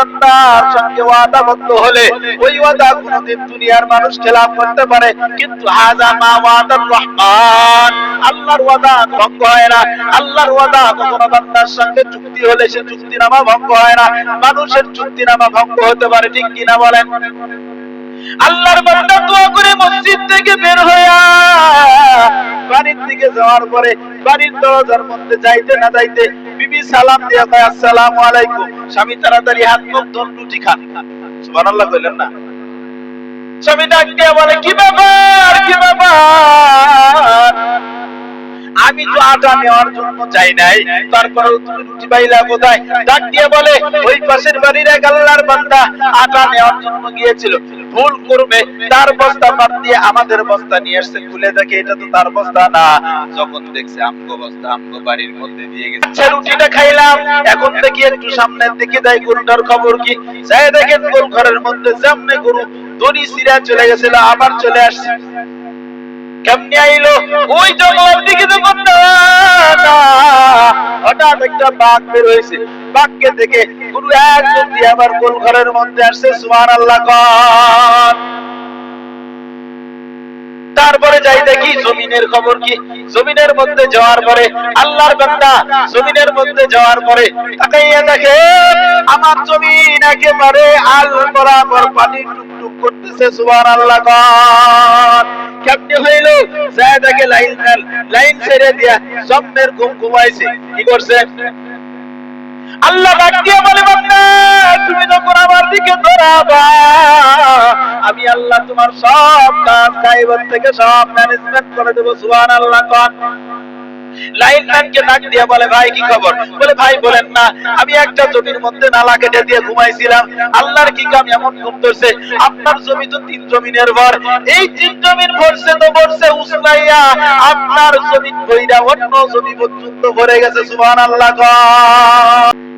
বান্দার সঙ্গে হলে ওই ওয়াদা দুনিয়ার মানুষ খেলাফ করতে পারে। কিন্তু হাজা মা ওয়াদার রহমান, আল্লাহর ওয়াদা ভঙ্গ হয় না। আল্লাহর ওয়াদা বান্দার সঙ্গে চুক্তি হলে সে চুক্তিনামা ভঙ্গ হয় না। মানুষের চুক্তিনামা ভঙ্গ হতে পারে, ঠিক কিনা বলেন? আল্লাহর বান্দা দোয়া করে মসজিদ থেকে বের দিকে যাওয়ার পরে বাড়ির দরজার মধ্যে যাইতে না যাইতে বিবি সালাম দিয়া কয়, আসসালামু আলাইকুম। স্বামী তাড়াতাড়ি হাত মুখ ধন রুটি খান। সুবহানাল্লাহ কইলেন না। স্বামী ডাক দিয়া বলে, কি ব্যাপার কি ব্যাপার? আমি তো আটা নেওয়ার জন্য যাই নাই, তারপরেও তুমি রুটি পাইলা কোথায়? ডাক দিয়ে বলে, ওই পাশের বাড়ির এক আল্লাহর বান্দা আটা নেওয়ার জন্য গিয়েছিল। ভুল করবে তার বস্তা বাদ দিয়ে আমাদের বস্তা নিয়ে আসছে খুলে দেখে এটা তো তার বস্তা না। যখন দেখছে আমগো বস্তা আমগো বাড়ির মধ্যে দিয়ে গেছে। রুটিটা খাইলাম এখন দেখি একটু সামনের দিকে যাই গরুটার খবর কি? যাই দেখেন গরু ঘরের মধ্যে সামনে গরু দড়ি সিরা চলে গেছিল আবার চলে আসছে। কেমনি আইলো? ওই জঙ্গলের দিকে যখন না, না, হঠাৎ একটা বাঘ বের হয়েছে। বাঘকে দেখে আবার গোল ঘরের মধ্যে আসছে? সুমান আল্লাহ তারপরে যাই দেখি জমিনের খবর কি? জমিনের মধ্যে যাওয়ার পরে আল্লাহর বান্দা জমিনের মধ্যে যাওয়ার পরে দেখে, আমার জমিন একেবারে আল বরাবর পানি টুকটুক করতেছে সুবহান আল্লাহ কেমনে হইল? যায় দেখে লাইন লাইন ছেড়ে দিয়া স্বপ্নের ঘুম ঘুমাইছে। কি করছে? আল্লাহ ডাক বলে, বান্দা, তুমি যখন আমার দিকে দৌড়াবা, আমি আল্লাহ তোমার সব কাজ গাইবার থেকে সব ম্যানেজমেন্ট করে দেবো সুবহান আল্লাহ কন। লাইনম্যানকে ডাক দিয়ে বলে, ভাই, কি খবর? বলে, ভাই, বলেন না, আমি একটা জমির মধ্যে নালা কেটে দিয়ে ঘুমাইছিলাম। আল্লাহর কি কাম এমন ঘুম ধরছে আপনার জমি তো তিন জমিনের ভর এই তিন জমির ভরছে তো ভরছে উসলাইয়া আপনার জমি বইরা অন্য জমি পর্যন্ত ভরে গেছে, সুবহানাল্লাহ কন।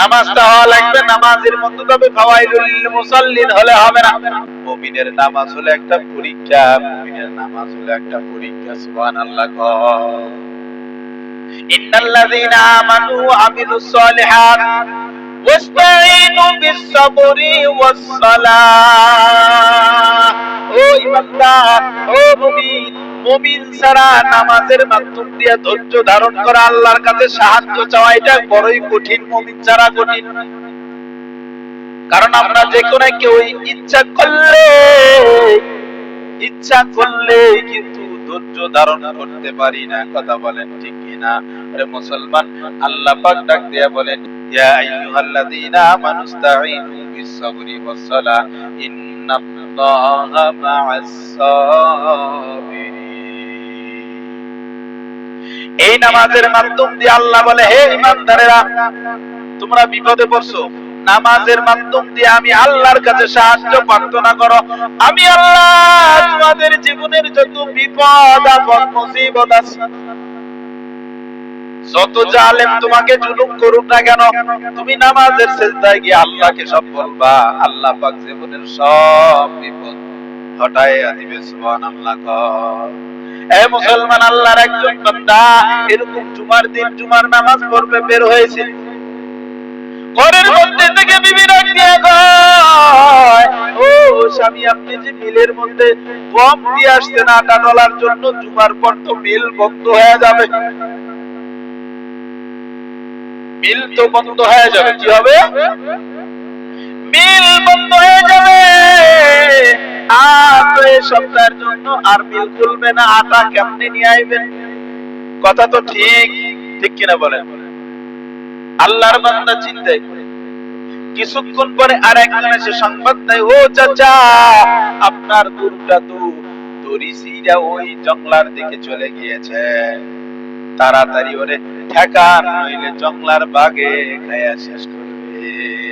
নামাজটা হওয়া লাগবে, নামাজের মতো তবে মুসাল্লিন হলে হবে না। মুমিনের নামাজ হলো একটা পরীক্ষা, মুমিনের নামাজ হলো একটা পরীক্ষা, সুবহানাল্লাহ ইন্নাল্লাযীনা আমানু ও ইমানদার, ও মুমিন মুমিন ছাড়া নামাজের মাধ্যম দিয়ে ধৈর্য ধারণ করা আল্লাহর কাছে সাহায্য চাওয়া, এটা বড়ই কঠিন, মুমিন ছাড়া কঠিন। কারণ আমরা যে কোনো কেউ ইচ্ছা করলে ইচ্ছা করলে কিন্তু ধৈর্য ধারণ করতে পারি না। কথা বলেন ঠিক কিনা আরে মুসলমান, আল্লাহ পাক ডাক দিয়া বলেন, ইয়া আইয়ুহাল্লাযীনা আমানুস্তাঈনু বিস-সাবরি ওয়াস-সালাহ মা'আস-সাবিরিন। এই নামাজের মাধ্যম দিয়ে আল্লাহ বলে, হে ইমানদারেরা, তোমরা বিপদে পড়ছো। নামাজের মাধ্যম দিয়ে আমি আল্লাহর কাছে সাহায্য প্রার্থনা করো। আমি আল্লাহ তোমাদের জীবনের যত বিপদ, আপদ, মুসিবত আছে, যত জালেম তোমাকে জুলুম করুক না কেন, তুমি নামাজের সেজদায় গিয়ে আল্লাহকে সব বলবা। আল্লাহ পাক জীবনের সব বিপদ হটাইয়া দিবে, সুবহানাল্লাহ মুসলমান আল্লাহর একজন বান্দা, এরকম জুমার দিন জুমার নামাজ পড়বে, বের হয়েছে। ঘরের মধ্যে থেকে বিবি দিয়ে ও স্বামী, আপনি যে মিলের মধ্যে গম দিয়ে আসছেন আটা ডলার জন্য, জুমার পর তো মিল বন্ধ হয়ে যাবে। মিল তো বন্ধ হয়ে যাবে, কি হবে? মিল বন্ধ হয়ে যাবে। আর তো এ সপ্তাহের জন্য আর মিল খুলবে না, আটা নিয়ে আইবেন কথা তো ঠিক ঠিক কিনা আল্লাহর বান্দা চিন্তাই করে কিছুক্ষণ পরে আর একজন এসে সংবাদ দেয়, ও চাচা, আপনার গরুটা তো দড়ি সিরা ওই জঙ্গলার দিকে চলে গিয়েছে। তাড়াতাড়ি ওরে ঠেকান, নইলে জঙ্গলার বাগে খায়া শেষ করবে।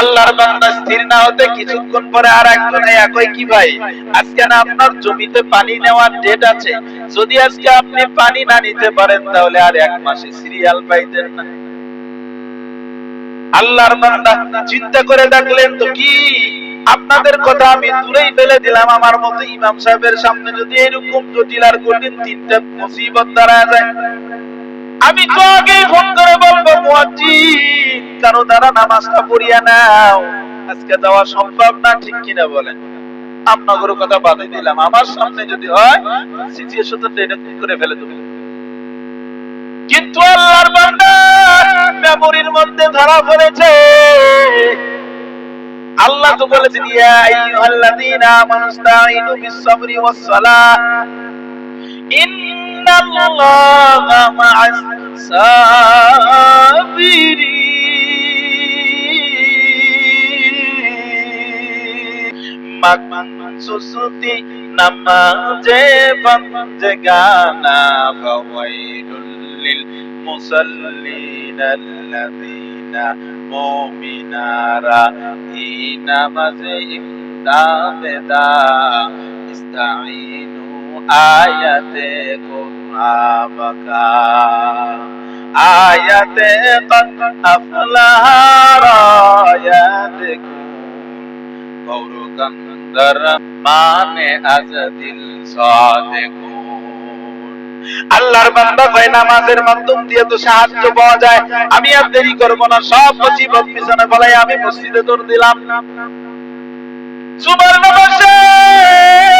আল্লাহর বান্দা স্থির না হতে কিছুক্ষণ পরে আর একজন একই কি ভাই, আজকে না আপনার জমিতে পানি নেওয়ার ডেট আছে? যদি আজকে আপনি পানি না নিতে পারেন, তাহলে আর এক মাসে সিরিয়াল পাইতেন না। আল্লাহর বান্দা চিন্তা করে দেখলেন, তো কি? আপনাদের কথা আমি দূরেই ফেলে দিলাম। আমার মতো ইমাম সাহেবের সামনে যদি এরকম জটিল আর কঠিন তিনটা মুসিবত দাঁড়া যায় আমি তো আগেই ফোন করে বলব, মুয়াজ্জিন, কারও দ্বারা নামাজটা পড়িয়া নাও। আজকে যাওয়া সম্ভব না, ঠিক কিনা বলেন? আমনগর কথা দিলাম। আমার সামনে যদি হয় এটা করে ফেলে কিন্তু আল্লাহর বান্দা মেমোরির মধ্যে ধরা পড়েছে। আল্লাহ তো বলেছেন বিস-সাবরি ওয়াস-সালাহ। ইন্নাল্লাহা মা'আস সাবিরিন মাকসুসতি নামাজে বন্দে গানা ফাওয়াইলুল লিল মুসাল্লিন আল্লাযীনা মুমিনারা ই নামাজে ইমদামেদা ইস্তাঈনু আয়াতে আয়াতে কদ আফলাহা রায়াতে গৌরকন্দর মানে আজ দিল সাদেকুন আল্লাহর বান্দা কয় নামাজের মাধ্যম দিয়ে তো সাহায্য পাওয়া যায়, আমি আর দেরি করব না, সব মুসিবত পিছনে বলাই আমি মসজিদে দৌড় দিলাম। নামাজ শেষ।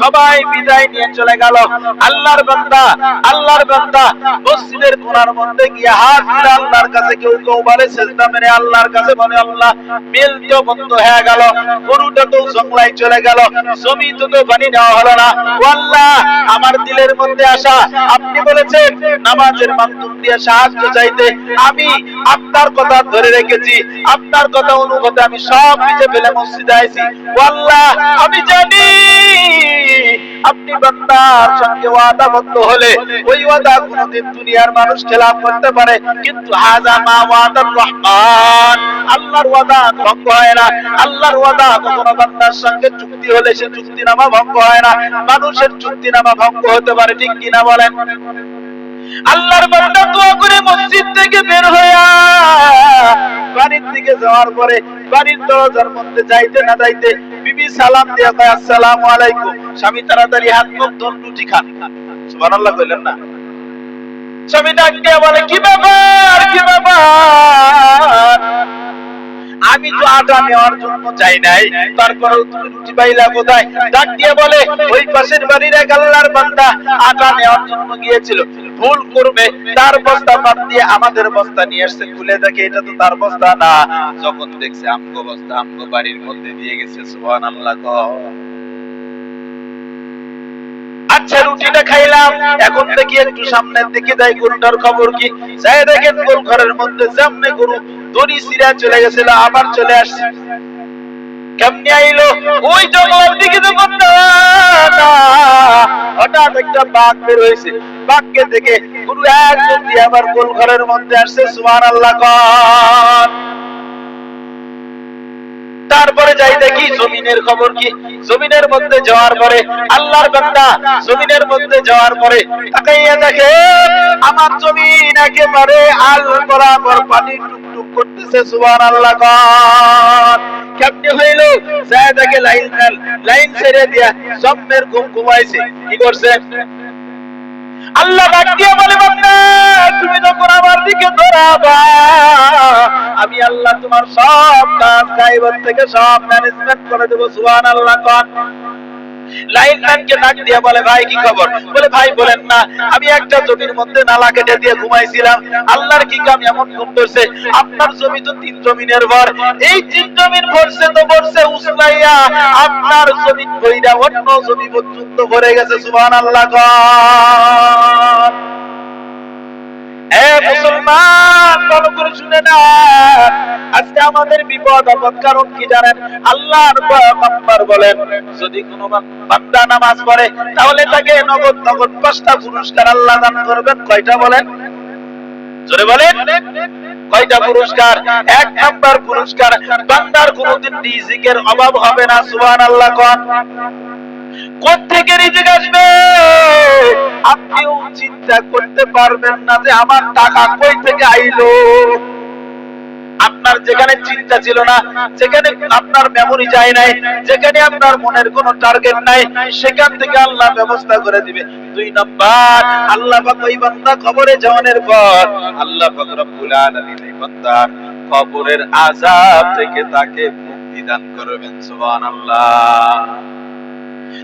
সবাই বিদায় নিয়ে চলে গেল। আল্লাহর বান্দা আল্লাহর বান্দা, মসজিদের কোণার মধ্যে গিয়ে হাত দিলে আল্লাহর কাছে কেউ কেউ বলে সেজদা মেরে আল্লাহর কাছে বলে, আল্লাহ, মিল তো বন্ধ হয়ে গেল। গরুটা তো জঙ্গলায় চলে গেল। জমি তো তো পানি নেওয়া হলো না। ও আল্লাহ আমার দিলের মধ্যে আসা। আপনি বলেছেন, নামাজের মাধ্যম দিয়ে সাহায্য চাইতে। আমি আপনার কথা ধরে রেখেছি। আপনার কথা অনুভূতি আমি সব বুঝে ফেলে মসজিদে আইছি। ও আল্লাহ আমি জানি আপনি বান্দার সঙ্গে হলে ওই ওয়াদা কোনদিন দুনিয়ার মানুষ করতে পারে। কিন্তু হাজা মা ওয়াদার রহমান, আল্লাহর ওয়াদা ভঙ্গ হয় না। আল্লাহর ওয়াদা কখনো বান্দার সঙ্গে চুক্তি হলে সে চুক্তিনামা ভঙ্গ হয় না। মানুষের চুক্তিনামা ভঙ্গ হতে পারে, ঠিক কিনা বলেন? আল্লাহর বান্দা দোয়া করে মসজিদ থেকে বের হইয়া বাড়ির দিকে যাওয়ার পরে বাড়ির দরজার মধ্যে যাইতে না যাইতে বিবি সালাম দিয়া কয়, আসসালামু আলাইকুম। স্বামী তাড়াতাড়ি হাত মুখ ধন, রুটি খান। সুবহানাল্লাহ কইলেন না। স্বামী ডাক দিয়া বলে, কি ব্যাপার কি ব্যাপার? আমি তো আটা নেওয়ার জন্য যাই নাই। তারপরেও তুমি রুটি পাইলা কোথায়? ডাক দিয়ে বলে, ওই পাশের বাড়ির এক আল্লাহর বান্দা আটা নেওয়ার জন্য গিয়েছিল। ভুল করবে, তার বস্তা বাদ দিয়ে আমাদের বস্তা নিয়ে আসছে। খুলে দেখে এটা তো তার বস্তা না। যখন দেখছে আমগো বস্তা, আমগো বাড়ির মধ্যে দিয়ে গেছে, সুবহানাল্লাহ কও আচ্ছা রুটিটা খাইলাম। এখন দেখি একটু সামনের দিকে যাই, গরুটার খবর কি? যাই দেখেন গোল ঘরের মধ্যে সামনে গরু দড়ি সিরা চলে গেছিল, আবার চলে আসছে। কেমনে আইলো? ওই জঙ্গলের দিকে না, হঠাৎ একটা বাঘ বের হয়েছে। বাঘকে দেখে গুরু একজন দিয়ে আবার গোল ঘরের মধ্যে আসছে সুমার আল্লাহ তারপরে যাই দেখি জমিনের খবর কি? জমিনের মধ্যে যাওয়ার পরে আল্লাহর বান্দা জমিনের মধ্যে যাওয়ার পরে তাকাইয়া দেখে, আমার জমিন একেবারে আল বরাবর পানি টুকটুক করতেছে, সুবহানাল্লাহ গান কেমনে হইল? যায় দেখে লাইন লাইন ছেড়ে দিয়া সম্মের ঘুম ঘুমাইছে। কি করছে? আল্লাহ ডাক দিয়ে বলে, বান্দা, তুমি যখন আমার দিকে দৌড়াবা আমি আল্লাহ তোমার সব কাজ গাইবার থেকে সব ম্যানেজমেন্ট করে দেবো, সুবহানাল্লাহ, কোন। লাইনম্যানকে ডাক দিয়ে বলে, ভাই, কি খবর? বলে, ভাই, বলেন না, আমি একটা জমির মধ্যে নালা কেটে দিয়ে ঘুমাইছিলাম। আল্লাহর কি কাম এমন ঘুম ধরছে আপনার জমি তো তিন জমিনের ভর। এই তিন জমিন ভরছে তো ভরছে উসলাইয়া আপনার জমিন ভইরা অন্য জমি পর্যন্ত ভরে গেছে, সুবহানাল্লাহ আল্লাহ কয়টা পুরস্কার? এক নাম্বার পুরস্কার বান্দার কোনোদিন অভাব হবে না সুবহানাল্লাহ কোন। কোথেকে রিজিক আসবে? আপনিও চিন্তা করতে পারবেন না যে আমার টাকা কই থেকে আইলো। আপনার যেখানে চিন্তা ছিল না, যেখানে আপনার যায় নাই, যেখানে আপনার মনের কোনো টার্গেট নাই, সেখান থেকে আল্লাহ ব্যবস্থা করে দিবে। দুই নাম্বার, আল্লাহ পাক ওই বান্দা কবরে পর আল্লাহ পাক রব্বুল আলামিন এই বান্দার কবরের আযাব থেকে তাকে মুক্তি দান করবেন, সুবহানাল্লাহ।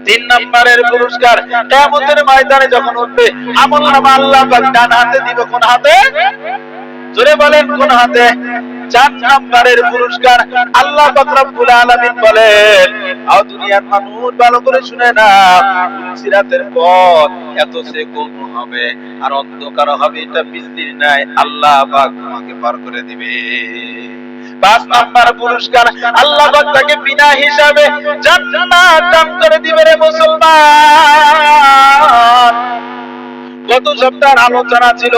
তিন নম্বরের পুরস্কার কেমতের ময়দানে যখন উঠবে, আমল নামা আল্লাহ ডান হাতে দিবে, কোন হাতে? জোরে বলেন, কোন হাতে? চার নম্বরের পুরস্কার আল্লাহ পাক রব্বুল আলামিন বলেন আও দুনিয়ার মানুষ ভালো করে শুনে না সিরাতের পথ এত সে হবে, আর অন্ধকার হবে এটা নাই, আল্লাহ তোমাকে পার করে দিবে। পাঁচ নাম্বার পুরস্কার, আল্লাহ তাকে বিনা হিসাবে জান্নাত দান করে দিবে রে মুসলমান। গত সপ্তাহের আলোচনা ছিল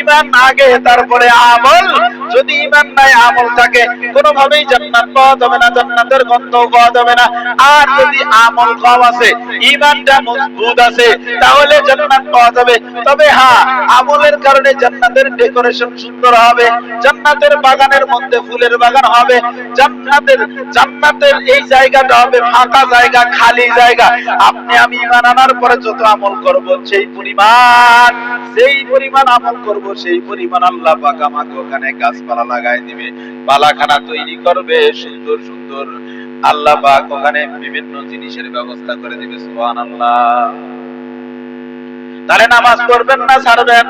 ইমান আগে, তারপরে আমল। যদি ইমান নাই, আমল থাকে। কোনোভাবেই জান্নাত পাওয়া যাবে না, জান্নাতের গন্ধ পাওয়া যাবে না। আর যদি আমল কম আছে ইমানটা মজবুত আছে, তাহলে জান্নাত পাওয়া যাবে। তবে হ্যাঁ আমলের কারণে জান্নাতের ডেকোরেশন সুন্দর হবে, জান্নাতের বাগানের মধ্যে ফুলের বাগান হবে, জান্নাতের জান্নাতের এই জায়গাটা হবে ফাঁকা জায়গা, খালি জায়গা। আপনি আমি ইমান আনার পরে যত আমল করব, সেই পরিমাণ সেই পরিমাণ আমল করব, সেই পরিমাণ আল্লাহ পাক আমাকে ওখানে গাছপালা লাগাই দিবে বালাখানা তৈরি করবে, সুন্দর সুন্দর। আল্লাহ পাক ওখানে বিভিন্ন জিনিসের ব্যবস্থা করে দিবে, সুবহানাল্লাহ। তাহলে নামাজ পড়বেন না ছাড়বেন?